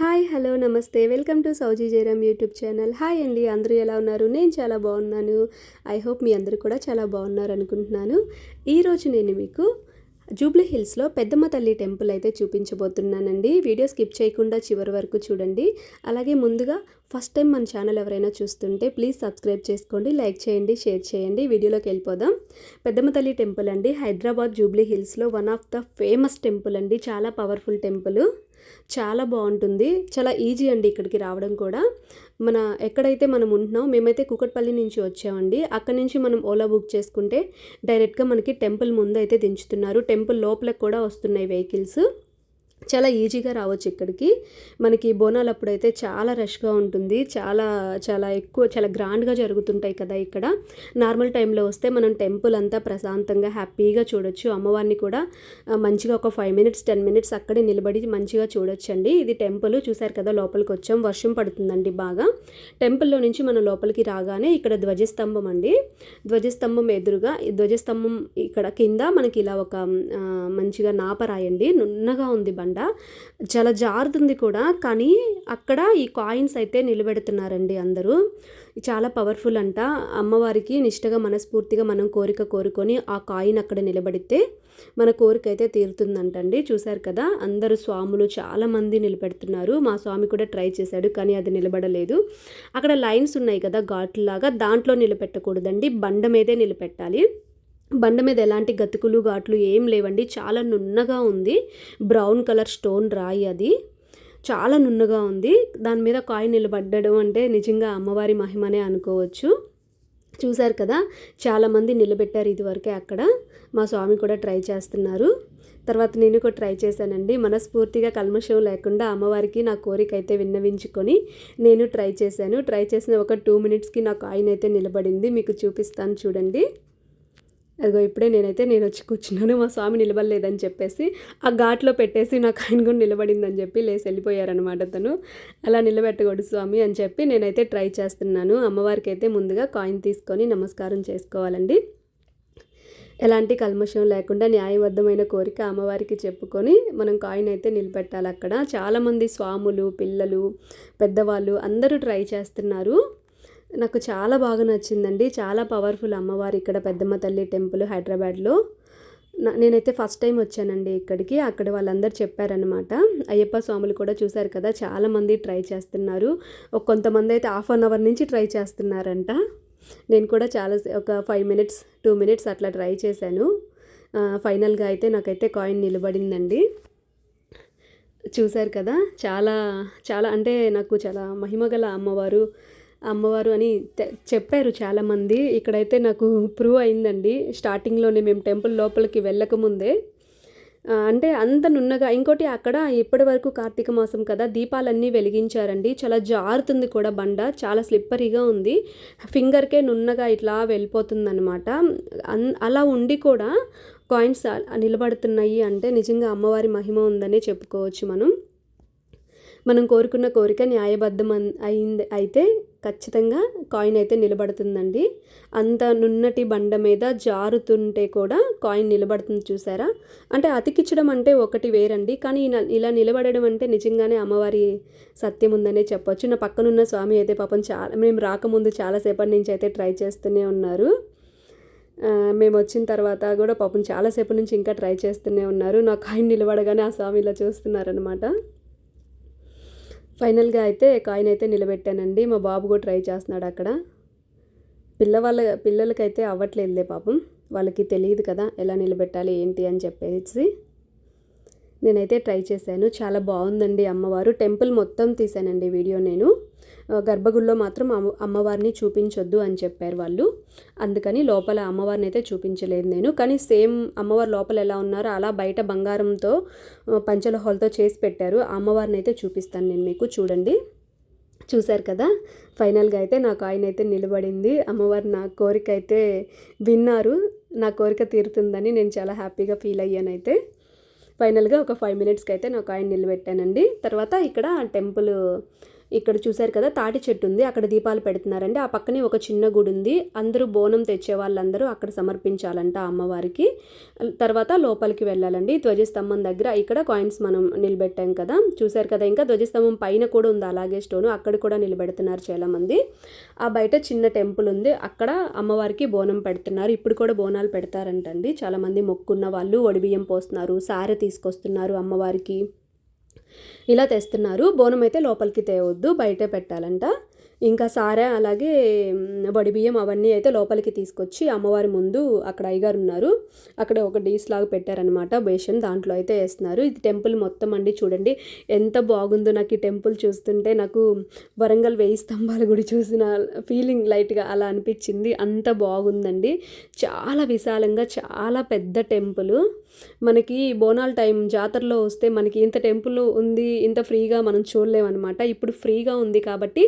Hi hello namaste. Welcome to Souji Jayaram YouTube channel. Hi అండి అందరూ ఎలా ఉన్నారు? నేను చాలా బాగున్నాను. ఐ హోప్ మీ అందరూ కూడా చాలా బాగున్నారు అనుకుంటున్నాను. ఈరోజు నేను మీకు జూబ్లీ హిల్స్లో పెద్దమ్మ తల్లి టెంపుల్ అయితే చూపించబోతున్నానండి. వీడియో స్కిప్ చేయకుండా చివరి వరకు చూడండి. అలాగే ముందుగా ఫస్ట్ టైం మన ఛానల్ ఎవరైనా చూస్తుంటే ప్లీజ్ సబ్స్క్రైబ్ చేసుకోండి లైక్ చేయండి షేర్ చేయండి. వీడియోలోకి వెళ్ళిపోదాం. పెద్దమ్మ తల్లి టెంపుల్ అండి. హైదరాబాద్ జూబ్లీ హిల్స్లో one of the famous temple అండి. చాలా పవర్ఫుల్ టెంపుల్. చాలా బాగుంటుంది. చాలా ఈజీ అండి ఇక్కడికి రావడం కూడా. మన ఎక్కడైతే మనం ఉంటున్నాం మేమైతే కుకట్పల్లి నుంచి వచ్చామండి. అక్కడ నుంచి మనం ఓలా బుక్ చేసుకుంటే డైరెక్ట్గా మనకి టెంపుల్ ముందు అయితే దించుతున్నారు. టెంపుల్ లోపల కూడా వస్తున్నాయి వెహికల్స్. చాలా ఈజీగా రావచ్చు ఇక్కడికి. మనకి బోనాలు అప్పుడైతే చాలా రష్గా ఉంటుంది. చాలా చాలా ఎక్కువ చాలా గ్రాండ్గా జరుగుతుంటాయి కదా ఇక్కడ. నార్మల్ టైంలో వస్తే మనం టెంపుల్ అంతా ప్రశాంతంగా హ్యాపీగా చూడొచ్చు. అమ్మవారిని కూడా మంచిగా ఒక ఫైవ్ మినిట్స్ టెన్ మినిట్స్ అక్కడే నిలబడి మంచిగా చూడొచ్చండి. ఇది టెంపుల్ చూసారు కదా లోపలికి వచ్చాం. వర్షం పడుతుందండి బాగా. టెంపుల్లో నుంచి మనం లోపలికి రాగానే ఇక్కడ ధ్వజస్తంభం అండి. ధ్వజస్తంభం ఎదురుగా ధ్వజస్తంభం ఇక్కడ కింద మనకి ఇలా ఒక మంచిగా నాపరాయండి నున్నగా ఉంది బండి. చాలా జారుతుంది కూడా కానీ అక్కడ ఈ కాయిన్స్ అయితే నిలబెడుతున్నారండి అందరూ. చాలా పవర్ఫుల్ అంట. అమ్మవారికి నిష్టగా మనస్ఫూర్తిగా మనం కోరిక కోరుకొని ఆ కాయిన్ అక్కడ నిలబడితే మన కోరిక అయితే తీరుతుందంటండి. చూశారు కదా అందరూ స్వాములు చాలామంది నిలబెడుతున్నారు. మా స్వామి కూడా ట్రై చేశాడు కానీ అది నిలబడలేదు. అక్కడ లైన్స్ ఉన్నాయి కదా ఘాట్లాగా. దాంట్లో నిలబెట్టకూడదండి. బండ మీదే నిలబెట్టాలి. బండ మీద ఎలాంటి గతుకులు ఘాట్లు ఏం లేవండి. చాలా నున్నగా ఉంది. బ్రౌన్ కలర్ స్టోన్ రాయి అది. చాలా నున్నగా ఉంది. దాని మీద కాయిన్ నిలబడ్డడం అంటే నిజంగా అమ్మవారి మహిమనే అనుకోవచ్చు. చూశారు కదా చాలామంది నిలబెట్టారు ఇదివరకే అక్కడ. మా స్వామి కూడా ట్రై చేస్తున్నారు. తర్వాత నేను కూడా ట్రై చేశానండి. మనస్ఫూర్తిగా కల్మషం లేకుండా అమ్మవారికి నా కోరిక అయితే విన్నవించుకొని నేను ట్రై చేశాను. ట్రై చేసిన ఒక టూ మినిట్స్కి నా కాయిన్ అయితే నిలబడింది. మీకు చూపిస్తాను చూడండి. అదిగో ఇప్పుడే నేనైతే నేను వచ్చి కూర్చున్నాను మా స్వామి నిలబడలేదని చెప్పేసి ఆ ఘాట్లో పెట్టేసి నాకు ఆయన కూడా నిలబడిందని చెప్పి లేసి వెళ్ళిపోయారనమాట తను అలా నిలబెట్టకూడదు స్వామి అని చెప్పి నేనైతే ట్రై చేస్తున్నాను. అమ్మవారికి అయితే ముందుగా కాయిన్ తీసుకొని నమస్కారం చేసుకోవాలండి. ఎలాంటి కల్మషం లేకుండా న్యాయబద్ధమైన కోరిక అమ్మవారికి చెప్పుకొని మనం కాయిన్ అయితే నిలబెట్టాలి అక్కడ. చాలామంది స్వాములు పిల్లలు పెద్దవాళ్ళు అందరూ ట్రై చేస్తున్నారు. నాకు చాలా బాగా నచ్చిందండి. చాలా పవర్ఫుల్ అమ్మవారు ఇక్కడ పెద్దమ్మ తల్లి టెంపుల్ హైదరాబాద్లో. నేనైతే ఫస్ట్ టైం వచ్చానండి ఇక్కడికి. అక్కడ వాళ్ళందరూ చెప్పారనమాట అయ్యప్ప స్వాములు కూడా చూశారు కదా చాలామంది ట్రై చేస్తున్నారు. కొంతమంది అయితే హాఫ్ అన్ అవర్ నుంచి ట్రై చేస్తున్నారంట. నేను కూడా చాలా ఒక ఫైవ్ మినిట్స్ టూ మినిట్స్ అట్లా ట్రై చేశాను. ఫైనల్గా అయితే నాకైతే కాయిన్ నిలబడిందండి. చూశారు కదా చాలా చాలా అంటే నాకు చాలా మహిమగల అమ్మవారు. అమ్మవారు అని చెప్పారు చాలామంది. ఇక్కడైతే నాకు ప్రూవ్ అయిందండి. స్టార్టింగ్లోనే మేము టెంపుల్ లోపలికి వెళ్ళకముందే. అంటే అంత నున్నగా ఇంకోటి అక్కడ ఇప్పటి వరకు కార్తీక మాసం కదా దీపాలన్నీ వెలిగించారండి. చాలా జారుతుంది కూడా బండ చాలా స్లిప్పరీగా ఉంది. ఫింగర్కే నున్నగా ఇట్లా వెళ్ళిపోతుందనమాట అలా ఉండి కూడా కాయిన్స్ నిలబడుతున్నాయి అంటే నిజంగా అమ్మవారి మహిమ ఉందనే చెప్పుకోవచ్చు మనం. మనం కోరుకున్న కోరిక న్యాయబద్ధం అయింది. అయితే ఖచ్చితంగా కాయిన్ అయితే నిలబడుతుందండి. అంత నున్నటి బండ మీద జారుతుంటే కూడా కాయిన్ నిలబడుతుంది చూసారా? అంటే అతికిచ్చడం అంటే ఒకటి వేరండి. కానీ ఇలా నిలబడడం అంటే నిజంగానే అమ్మవారి సత్యం ఉందనే చెప్పొచ్చు. నా పక్కనున్న స్వామి అయితే పాపం చాలా మేము రాకముందు చాలాసేపటి నుంచి అయితే ట్రై చేస్తూనే ఉన్నారు. మేము వచ్చిన తర్వాత కూడా పాపం చాలాసేపు నుంచి ఇంకా ట్రై చేస్తూనే ఉన్నారు. నా కాయిన్ నిలబడగానే ఆ స్వామి ఇలా చూస్తున్నారనమాట ఫైనల్గా అయితే కాయిన్ అయితే నిలబెట్టానండి మా బాబు కూడా ట్రై చేస్తున్నాడు అక్కడ. పిల్లవాళ్ళ పిల్లలకైతే అవ్వట్లేదులే పాపం. వాళ్ళకి తెలియదు కదా ఎలా నిలబెట్టాలి ఏంటి అని చెప్పేసి. నేనైతే ట్రై చేశాను. చాలా బాగుందండి అమ్మవారు. టెంపుల్ మొత్తం తీశానండి వీడియో నేను. గర్భగుడిలో మాత్రం అమ్మవారిని చూపించొద్దు అని చెప్పారు వాళ్ళు. అందుకని లోపల అమ్మవారిని అయితే చూపించలేదు నేను. కానీ సేమ్ అమ్మవారు లోపల ఎలా ఉన్నారో అలా బయట బంగారంతో పంచల హాల్తో చేసి పెట్టారు. అమ్మవారిని అయితే చూపిస్తాను నేను మీకు. చూడండి. చూశారు కదా? ఫైనల్గా అయితే నాకు ఆయన అయితే నిలబడింది. అమ్మవారు నా కోరిక అయితే విన్నారు. నా కోరిక తీరుతుందని నేను చాలా హ్యాపీగా ఫీల్ అయ్యానైతే. ఫైనల్గా ఒక ఫైవ్ మినిట్స్కి అయితే నాకు ఆయన నిలబెట్టానండి. తర్వాత ఇక్కడ టెంపుల్ ఇక్కడ చూశారు కదా తాటి చెట్టు ఉంది అక్కడ దీపాలు పెడుతున్నారండి. ఆ పక్కనే ఒక చిన్న గుడి ఉంది. అందరూ బోనం తెచ్చే వాళ్ళందరూ అక్కడ సమర్పించాలంట అమ్మవారికి. తర్వాత లోపలికి వెళ్ళాలండి. ధ్వజస్తంభం దగ్గర ఇక్కడ కాయిన్స్ మనం నిలబెట్టాం కదా. చూశారు కదా ఇంకా ధ్వజస్తంభం పైన కూడా ఉంది. అలాగే స్టోను అక్కడ కూడా నిలబెడుతున్నారు చాలామంది. ఆ బయట చిన్న టెంపుల్ ఉంది. అక్కడ అమ్మవారికి బోనం పెడుతున్నారు. ఇప్పుడు కూడా బోనాలు పెడతారంటండి. చాలామంది మొక్కున్న వాళ్ళు ఒడిబియ్యం పోస్తున్నారు సారె తీసుకొస్తున్నారు అమ్మవారికి. ఇలా తెస్తున్నారు. బోనం అయితే లోపలికి తేవద్దు బయటే పెట్టాలంట. ఇంకా సారా అలాగే వడి బియ్యం అవన్నీ అయితే లోపలికి తీసుకొచ్చి అమ్మవారి ముందు అక్కడ అయ్యగారు ఉన్నారు. అక్కడ ఒక డీస్ లాగా పెట్టారనమాట బేషన్ దాంట్లో అయితే వేస్తున్నారు. ఇది టెంపుల్ మొత్తం అండి చూడండి. ఎంత బాగుందో నాకు ఈ టెంపుల్ చూస్తుంటే నాకు వరంగల్ వెయ్యి స్తంభాల గుడి చూసిన ఫీలింగ్ లైట్గా అలా అనిపించింది. అంత బాగుందండి. చాలా విశాలంగా చాలా పెద్ద టెంపుల్. మనకి బోనాల్ టైం జాతరలో వస్తే మనకి ఇంత టెంపుల్ ఉంది ఇంత ఫ్రీగా మనం చూడలేమన్నమాట. ఇప్పుడు ఫ్రీగా ఉంది కాబట్టి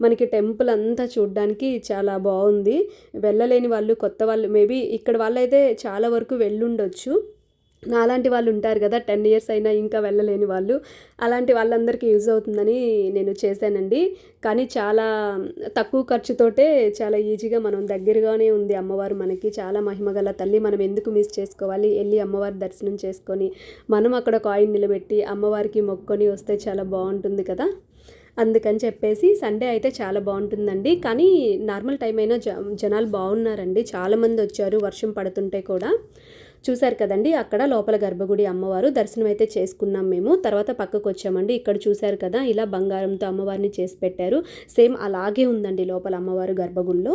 మనకి టెంపుల్ అంతా చూడడానికి చాలా బాగుంది. వెళ్ళలేని వాళ్ళు కొత్త వాళ్ళు మేబీ ఇక్కడ వాళ్ళైతే చాలా వరకు వెళ్ళుండొచ్చు. నాలాంటి వాళ్ళు ఉంటారు కదా టెన్ ఇయర్స్ అయినా ఇంకా వెళ్ళలేని వాళ్ళు. అలాంటి వాళ్ళందరికీ యూజ్ అవుతుందని నేను చేశానండి. కానీ చాలా తక్కువ ఖర్చుతోటే చాలా ఈజీగా మనం దగ్గరగానే ఉంది అమ్మవారు మనకి. చాలా మహిమగల తల్లి మనం ఎందుకు మిస్ చేసుకోవాలి? వెళ్ళి అమ్మవారి దర్శనం చేసుకొని మనం అక్కడ కాయిన్ నిలబెట్టి అమ్మవారికి మొక్కొని వస్తే చాలా బాగుంటుంది కదా. అందుకని చెప్పేసి సండే అయితే చాలా బాగుంటుందండి. కానీ నార్మల్ టైం అయినా జ జనాలు బాగున్నారండి. చాలామంది వచ్చారు వర్షం పడుతుంటే కూడా. చూశారు కదండి అక్కడ లోపల గర్భగుడి అమ్మవారు దర్శనం అయితే చేసుకున్నాం మేము. తర్వాత పక్కకు వచ్చామండి. ఇక్కడ చూశారు కదా ఇలా బంగారంతో అమ్మవారిని చేసి పెట్టారు. సేమ్ అలాగే ఉందండి లోపల అమ్మవారు గర్భగుడిలో.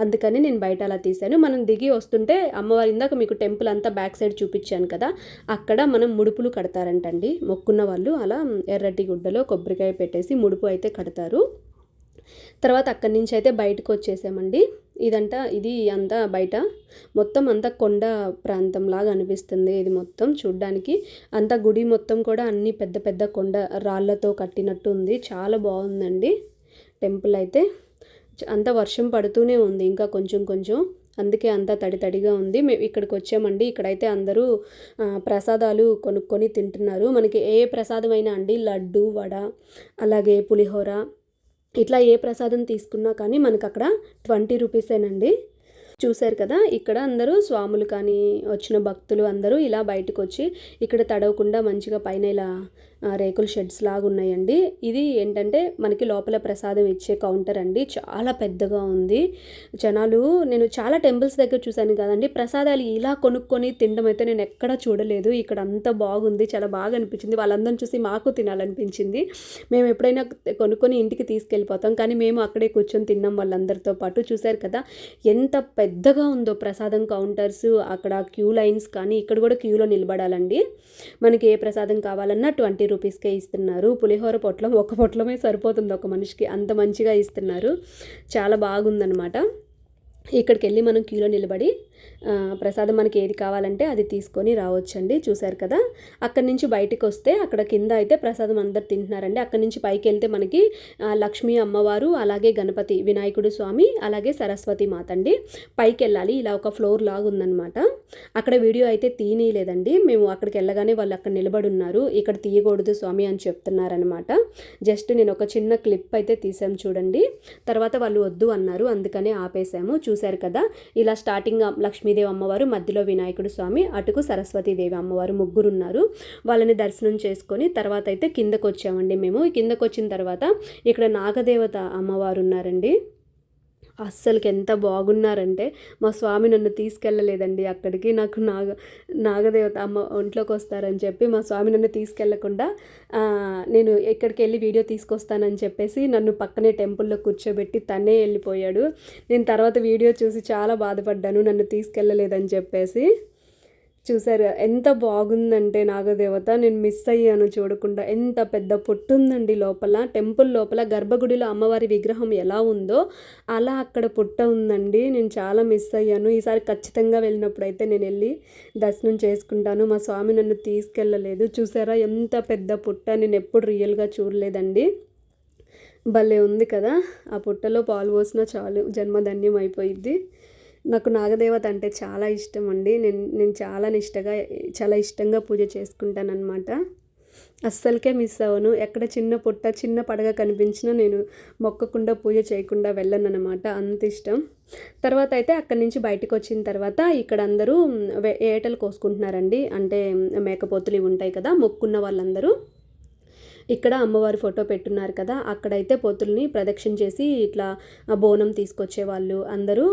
అందుకని నేను బయట అలా తీశాను. మనం దిగి వస్తుంటే అమ్మవారి ఇందాక మీకు టెంపుల్ అంతా బ్యాక్ సైడ్ చూపించాను కదా అక్కడ మనం ముడుపులు కడతారంటండి. మొక్కున్న వాళ్ళు అలా ఎర్రటి గుడ్డలో కొబ్బరికాయ పెట్టేసి ముడుపు అయితే కడతారు. తర్వాత అక్కడి నుంచి అయితే బయటకు వచ్చేసామండి. ఇదంతా ఇది అంతా బయట. మొత్తం అంతా కొండ ప్రాంతం లాగా అనిపిస్తుంది ఇది మొత్తం చూడ్డానికి. అంతా గుడి మొత్తం కూడా అన్ని పెద్ద పెద్ద కొండ రాళ్ళతో కట్టినట్టు ఉంది. చాలా బాగుందండి టెంపుల్ అయితే. అంత వర్షం పడుతూనే ఉంది. ఇంకా కొంచెం కొంచెం అందుకే అంతా తడి తడిగా ఉంది. మేము ఇక్కడికి వచ్చామండి. ఇక్కడైతే అందరూ ప్రసాదాలు కొనుక్కొని తింటున్నారు. మనకి ఏ ప్రసాదమైనా అండి లడ్డు వడ అలాగే పులిహోర ఇట్లా ఏ ప్రసాదం తీసుకున్నా కానీ మనకు అక్కడ ట్వంటీ రూపీసేనండి. చూశారు కదా ఇక్కడ అందరూ స్వాములు కానీ వచ్చిన భక్తులు అందరూ ఇలా బయటకు వచ్చి ఇక్కడ తడవకుండా మంచిగా పైన ఇలా రేకుల షెడ్స్ లాగా ఉన్నాయండి. ఇది ఏంటంటే మనకి లోపల ప్రసాదం ఇచ్చే కౌంటర్ అండి. చాలా పెద్దగా ఉంది. జనాలు నేను చాలా టెంపుల్స్ దగ్గర చూశాను కదండి. ప్రసాదాలు ఇలా కొనుక్కొని తినడం అయితే నేను ఎక్కడా చూడలేదు. ఇక్కడ అంత బాగుంది. చాలా బాగా అనిపించింది. వాళ్ళందరం చూసి మాకు తినాలనిపించింది. మేము ఎప్పుడైనా కొనుక్కొని ఇంటికి తీసుకెళ్ళిపోతాం. కానీ మేము అక్కడే కూర్చొని తిన్నాం వాళ్ళందరితో పాటు. చూశారు కదా ఎంత పెద్దగా ఉందో ప్రసాదం కౌంటర్స్. అక్కడ క్యూ లైన్స్ కానీ ఇక్కడ కూడా క్యూలో నిలబడాలండి. మనకి ఏ ప్రసాదం కావాలన్నా ట్వంటీ రూపీస్కే ఇస్తున్నారు. పులిహోర పొట్లం ఒక పొట్లమే సరిపోతుంది. ఒక మనిషికి అంత మంచిగా ఇస్తున్నారు. చాలా బాగుందనమాట ఇక్కడికి వెళ్ళి మనం క్యూలో నిలబడి ప్రసాదం మనకి ఏది కావాలంటే అది తీసుకొని రావచ్చండి. చూశారు కదా? అక్కడి నుంచి బయటకు వస్తే అక్కడ కింద అయితే ప్రసాదం అందరు తింటున్నారండి. అక్కడి నుంచి పైకి వెళ్తే మనకి లక్ష్మీ అమ్మవారు అలాగే గణపతి వినాయకుడు స్వామి అలాగే సరస్వతి మాత అండి. పైకి వెళ్ళాలి. ఇలా ఒక ఫ్లోర్ లాగా ఉందన్నమాట. అక్కడ వీడియో అయితే తీయలేదండి మేము అక్కడికి వెళ్ళగానే వాళ్ళు అక్కడ నిలబడి ఉన్నారు. ఇక్కడ తీయకూడదు స్వామి అని చెప్తున్నారనమాట జస్ట్ నేను ఒక చిన్న క్లిప్ అయితే తీసాం చూడండి. తర్వాత వాళ్ళు వద్దు అన్నారు. అందుకనే ఆపేసాము చూశారు కదా? ఇలా స్టార్టింగ్ లక్ష్మీదేవి అమ్మవారు మధ్యలో వినాయకుడు స్వామి అటుకు సరస్వతీదేవి అమ్మవారు ముగ్గురు ఉన్నారు వాళ్ళని దర్శనం చేసుకొని తర్వాత అయితే కిందకు వచ్చామండి మేము. కిందకు వచ్చిన తర్వాత ఇక్కడ నాగదేవత అమ్మవారు ఉన్నారండి అస్సలకి ఎంత బాగున్నారంటే మా స్వామి నన్ను తీసుకెళ్ళలేదండి అక్కడికి. నాకు నాగ నాగదేవత అమ్మ ఒంట్లోకి వస్తారని చెప్పి మా స్వామి నన్ను తీసుకెళ్ళకుండా నేను ఎక్కడికి వెళ్ళి వీడియో తీసుకొస్తానని చెప్పేసి నన్ను పక్కనే టెంపుల్లో కూర్చోబెట్టి తనే వెళ్ళిపోయాడు. నేను తర్వాత వీడియో చూసి చాలా బాధపడ్డాను నన్ను తీసుకెళ్ళలేదని చెప్పేసి. చూసారు? ఎంత బాగుందంటే నాగదేవత నేను మిస్ అయ్యాను చూడకుండా. ఎంత పెద్ద పొట్టు ఉందండి లోపల. టెంపుల్ లోపల గర్భగుడిలో అమ్మవారి విగ్రహం ఎలా ఉందో అలా అక్కడ పుట్ట ఉందండి. నేను చాలా మిస్ అయ్యాను. ఈసారి ఖచ్చితంగా వెళ్ళినప్పుడు అయితే నేను వెళ్ళి దర్శనం చేసుకుంటాను. మా స్వామి నన్ను తీసుకెళ్ళలేదు. చూసారా? ఎంత పెద్ద పుట్ట. నేను ఎప్పుడు రియల్గా చూడలేదండి. భలే ఉంది కదా? ఆ పుట్టలో పాలు పోసినా చాలు. జన్మధన్యం అయిపోయిద్ది. నాకు నాగదేవత అంటే చాలా ఇష్టం అండి నేను నేను చాలా నిష్టగా చాలా ఇష్టంగా పూజ చేసుకుంటానన్నమాట. అస్సలకే మిస్ అవ్వను. ఎక్కడ చిన్న పుట్ట చిన్న పడగ కనిపించినా నేను మొక్కకుండా పూజ చేయకుండా వెళ్ళను అనమాట అంత ఇష్టం. తర్వాత అయితే అక్కడి నుంచి బయటకు వచ్చిన తర్వాత ఇక్కడ అందరూ ఏటలు కోసుకుంటున్నారండి. అంటే మేకపోతులు ఇవి ఉంటాయి కదా మొక్కున్న వాళ్ళందరూ. ఇక్కడ అమ్మవారి ఫోటో పెట్టున్నారు కదా అక్కడైతే పొత్తుల్ని ప్రదక్షిణ చేసి ఇట్లా బోనం తీసుకొచ్చే వాళ్ళు అందరూ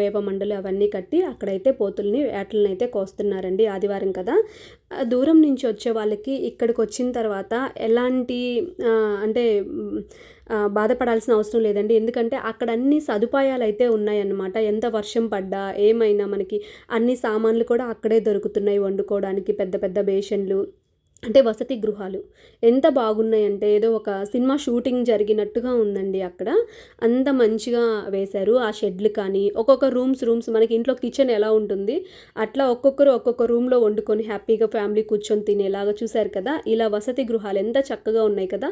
వేప మండలు అవన్నీ కట్టి అక్కడైతే పోతుల్ని వేటలను అయితే కోస్తున్నారండి ఆదివారం కదా. దూరం నుంచి వచ్చే వాళ్ళకి ఇక్కడికి వచ్చిన తర్వాత ఎలాంటి అంటే బాధపడాల్సిన అవసరం లేదండి. ఎందుకంటే అక్కడ అన్ని సదుపాయాలు అయితే ఉన్నాయన్నమాట. ఎంత వర్షం పడ్డా ఏమైనా మనకి అన్ని సామాన్లు కూడా అక్కడే దొరుకుతున్నాయి వండుకోవడానికి పెద్ద పెద్ద బేషన్లు. అంటే వసతి గృహాలు. ఎంత బాగున్నాయంటే ఏదో ఒక సినిమా షూటింగ్ జరిగినట్టుగా ఉందండి అక్కడ. అంత మంచిగా వేశారు. ఆ షెడ్లు కానీ ఒక్కొక్క రూమ్స్ రూమ్స్ మనకి ఇంట్లో కిచెన్ ఎలా ఉంటుంది అట్లా ఒక్కొక్కరు ఒక్కొక్క రూమ్లో వండుకొని హ్యాపీగా ఫ్యామిలీ కూర్చొని తినేలాగా చూశారు కదా. ఇలా వసతి గృహాలు ఎంత చక్కగా ఉన్నాయి కదా.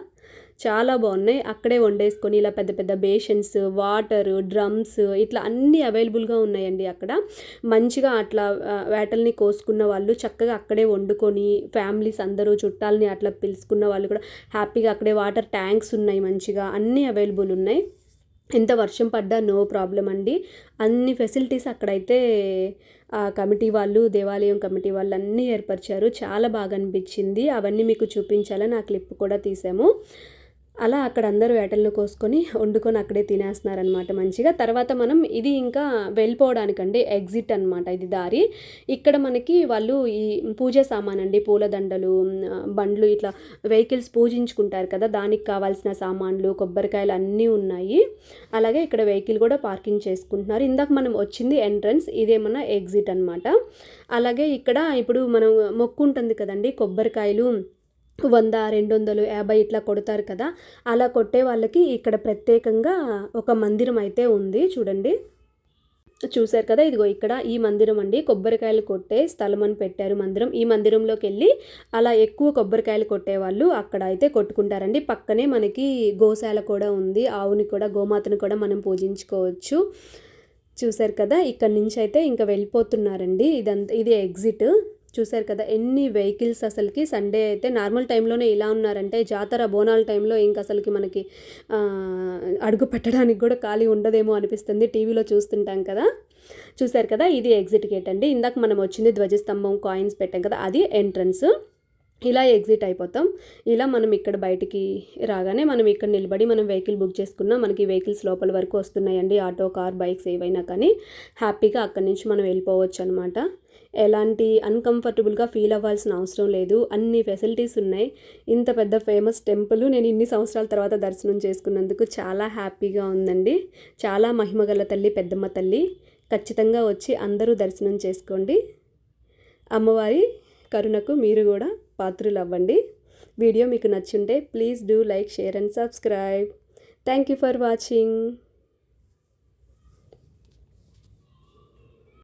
చాలా బాగున్నాయి. అక్కడే వండేసుకొని ఇలా పెద్ద పెద్ద బేషన్స్ వాటర్ డ్రమ్స్ ఇట్లా అన్నీ అవైలబుల్గా ఉన్నాయండి అక్కడ. మంచిగా అట్లా వేటల్ని కోసుకున్న వాళ్ళు చక్కగా అక్కడే వండుకొని ఫ్యామిలీస్ అందరూ చుట్టాలని అట్లా పిలుచుకున్న వాళ్ళు కూడా హ్యాపీగా అక్కడే వాటర్ ట్యాంక్స్ ఉన్నాయి మంచిగా అన్నీ అవైలబుల్ ఉన్నాయి. ఎంత వర్షం పడ్డా నో ప్రాబ్లం అండి. అన్ని ఫెసిలిటీస్ అక్కడైతే ఆ కమిటీ వాళ్ళు దేవాలయం కమిటీ వాళ్ళు అన్నీ ఏర్పరిచారు. చాలా బాగా అనిపించింది. అవన్నీ మీకు చూపించాలని ఆ క్లిప్ కూడా తీసాము. అలా అక్కడ అందరూ వేటలను కోసుకొని వండుకొని అక్కడే తినేస్తున్నారనమాట మంచిగా. తర్వాత మనం ఇది ఇంకా వెళ్ళిపోవడానికండి ఎగ్జిట్ అనమాట ఇది దారి. ఇక్కడ మనకి వాళ్ళు ఈ పూజ సామాన్ అండి పూలదండలు బండ్లు ఇట్లా వెహికల్స్ పూజించుకుంటారు కదా దానికి కావాల్సిన సామాన్లు కొబ్బరికాయలు అన్నీ ఉన్నాయి. అలాగే ఇక్కడ వెహికల్ కూడా పార్కింగ్ చేసుకుంటున్నారు. ఇందాక మనం వచ్చింది ఎంట్రన్స్ ఇదేమన్నా ఎగ్జిట్ అనమాట అలాగే ఇక్కడ ఇప్పుడు మనం మొక్కు ఉంటుంది కదండి కొబ్బరికాయలు వంద రెండు వందలు యాభై ఇట్లా కొడతారు కదా. అలా కొట్టే వాళ్ళకి ఇక్కడ ప్రత్యేకంగా ఒక మందిరం అయితే ఉంది. చూడండి. చూశారు కదా? ఇదిగో ఇక్కడ ఈ మందిరం అండి. కొబ్బరికాయలు కొట్టే స్థలం అని పెట్టారు మందిరం. ఈ మందిరంలోకి వెళ్ళి అలా ఎక్కువ కొబ్బరికాయలు కొట్టేవాళ్ళు అక్కడ అయితే కొట్టుకుంటారండి. పక్కనే మనకి గోశాల కూడా ఉంది. ఆవుని కూడా గోమాతను కూడా మనం పూజించుకోవచ్చు. చూశారు కదా? ఇక్కడ నుంచి అయితే ఇంకా వెళ్ళిపోతున్నారండి. ఇదంతా ఇది ఎగ్జిట్. చూశారు కదా ఎన్ని వెహికల్స్ అసలుకి సండే అయితే నార్మల్ టైంలోనే ఇలా ఉన్నారంటే జాతర బోనాల టైంలో ఇంక అసలుకి మనకి అడుగు పెట్టడానికి కూడా ఖాళీ ఉండదేమో అనిపిస్తుంది టీవీలో చూస్తుంటాం కదా. చూశారు కదా ఇది ఎగ్జిట్ గేట్ అండి. ఇందాక మనం వచ్చింది ధ్వజస్తంభం కాయిన్స్ పెట్టాం కదా అది ఎంట్రన్స్. ఇలా ఎగ్జిట్ అయిపోతాం. ఇలా మనం ఇక్కడ బయటికి రాగానే మనం ఇక్కడ నిలబడి మనం వెహికల్ బుక్ చేసుకున్నా మనకి వెహికల్స్ లోపల వరకు వస్తున్నాయండి. ఆటో కార్ బైక్స్ ఏవైనా కానీ హ్యాపీగా అక్కడి నుంచి మనం వెళ్ళిపోవచ్చు అనమాట ఎలాంటి అన్కంఫర్టబుల్గా ఫీల్ అవ్వాల్సిన అవసరం లేదు. అన్ని ఫెసిలిటీస్ ఉన్నాయి. ఇంత పెద్ద ఫేమస్ టెంపుల్ నేను ఇన్ని సంవత్సరాల తర్వాత దర్శనం చేసుకున్నందుకు చాలా హ్యాపీగా ఉందండి. చాలా మహిమగల తల్లి పెద్దమ్మ తల్లి. ఖచ్చితంగా వచ్చి అందరూ దర్శనం చేసుకోండి. అమ్మవారి కరుణకు మీరు కూడా పాత్రులు అవ్వండి వీడియో మీకు నచ్చుంటే please do like share and subscribe thank you for watching